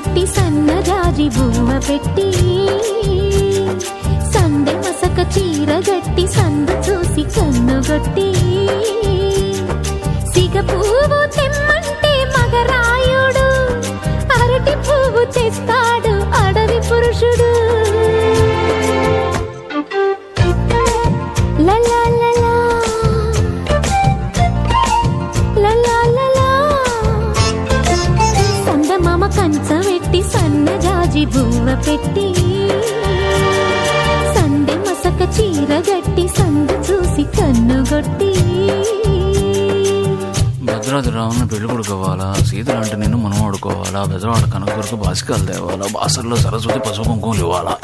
పెట్టి సన్నజాజి బొమ్మ పెట్టి సందె మసక చీర గట్టి సందు చూసి కన్నుగొట్టి సిగ పువ్వు తెమ్మంటే మగరాయుడు అరటి పువ్వు తెస్తాడు అడవి పురుషుడు. లలా సందమామ కంచవెట్టి సన్నజాజి బువ్వ పెట్టి సందె మసక చీర గట్టి సందు చూసి కన్నుగొట్టి భద్రాద్రి రావుని పెళ్ళి కొడుకోవాలా? సీతలు నేను మనం ఆడుకోవాలా? బెజవాడ కొరకు బాసికాలు తేవాలా? బాసర్లో సరస్వతి పసుపు కుంకుమలు ఇవ్వాలా?